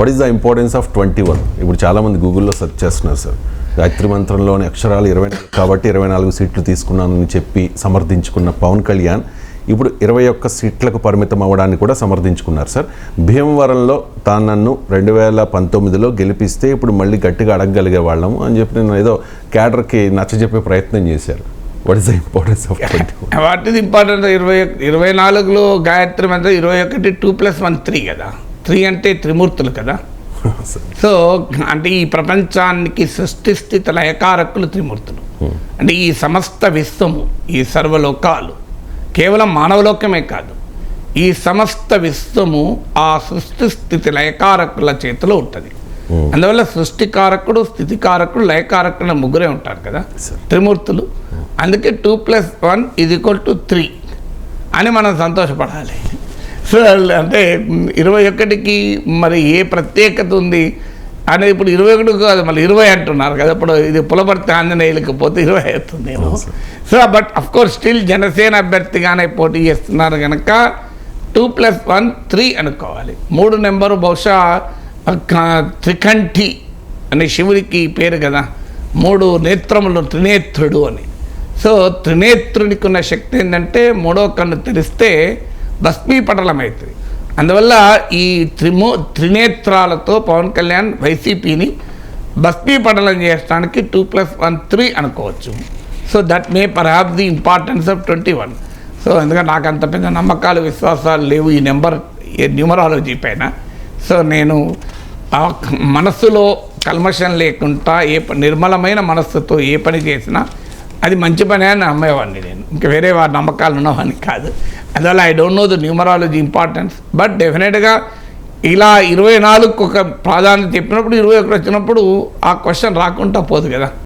What is the importance of twenty one ఇప్పుడు చాలామంది గూగుల్లో సెర్చ్ చేస్తున్నారు సార్ గాయత్రి మంత్రంలోని అక్షరాలు ఇరవై కాబట్టి ఇరవై నాలుగు సీట్లు తీసుకున్నానని చెప్పి సమర్థించుకున్న పవన్ కళ్యాణ్ ఇప్పుడు ఇరవై ఒక్క సీట్లకు పరిమితం అవ్వడాన్ని కూడా సమర్థించుకున్నారు సార్ భీమవరంలో తాను నన్ను రెండు వేల పంతొమ్మిదిలో గెలిపిస్తే ఇప్పుడు మళ్ళీ గట్టిగా అడగగలిగే వాళ్ళము అని చెప్పి నేను ఏదో క్యాడర్కి నచ్చజెప్పే ప్రయత్నం చేశారు. What is the importance of twenty what is important ఇరవై ఇరవై నాలుగులో గాయత్రి మంత్రం ఇరవై ఒకటి టూ ప్లస్ వన్ త్రీ కదా. త్రీ అంటే త్రిమూర్తులు కదా. సో అంటే ఈ ప్రపంచానికి సృష్టి స్థితి లయకారకులు త్రిమూర్తులు. అంటే ఈ సమస్త విశ్వము ఈ సర్వలోకాలు కేవలం మానవలోకమే కాదు. ఈ సమస్త విశ్వము ఆ సృష్టి స్థితి లయకారకుల చేతిలో ఉంటుంది. అందువల్ల సృష్టికారకుడు స్థితికారకుడు లయకారకుడు ముగ్గురే ఉంటారు కదా త్రిమూర్తులు. అందుకే టూ ప్లస్ వన్ ఇది ఈక్వల్ టు త్రీ అని మనం సంతోషపడాలి. సో అంటే ఇరవై ఒకటికి మరి ఏ ప్రత్యేకత ఉంది అనేది ఇప్పుడు ఇరవై ఒకటి కాదు మళ్ళీ ఇరవై అంటున్నారు కదా. ఇప్పుడు ఇది పులపర్తి ఆంజనేయులకు పోతే ఇరవై అవుతుందేమో so but of course still Janasena అభ్యర్థిగానే పోటీ చేస్తున్నారు కనుక టూ ప్లస్ వన్ త్రీ అనుకోవాలి. మూడు నెంబరు బహుశా త్రికంఠి అనే శివుడికి పేరు కదా. మూడు నేత్రములు త్రినేత్రుడు అని. సో త్రినేత్రునికి ఉన్న శక్తి ఏంటంటే మూడో కన్ను తెరిస్తే భస్మీపటలమవుతుంది అందువల్ల ఈ త్రిమో త్రినేత్రాలతో పవన్ కళ్యాణ్ వైసీపీని భస్మీపటలం చేయడానికి టూ ప్లస్ వన్ త్రీ అనుకోవచ్చు. So that may perhaps the importance of twenty one. So ఎందుకంటే నాకు అంత పెద్ద నమ్మకాలు విశ్వాసాలు లేవు ఈ నెంబర్ ఈ న్యూమరాలజీ పైన. సో నేను మనస్సులో కల్మషం లేకుండా ఏ ప- నిర్మలమైన మనస్సుతో ఏ పని చేసినా అది మంచి పని అని నమ్మేవాడిని నేను. ఇంకా వేరే వారి నమ్మకాలు ఉన్నవాడిని కాదు. అందువల్ల I don't know the numerology importance but డెఫినెట్గా ఇలా ఇరవై నాలుగు ఒక ప్రాధాన్యత చెప్పినప్పుడు ఇరవై ఒకటి వచ్చినప్పుడు ఆ క్వశ్చన్ రాకుండా పోదు కదా.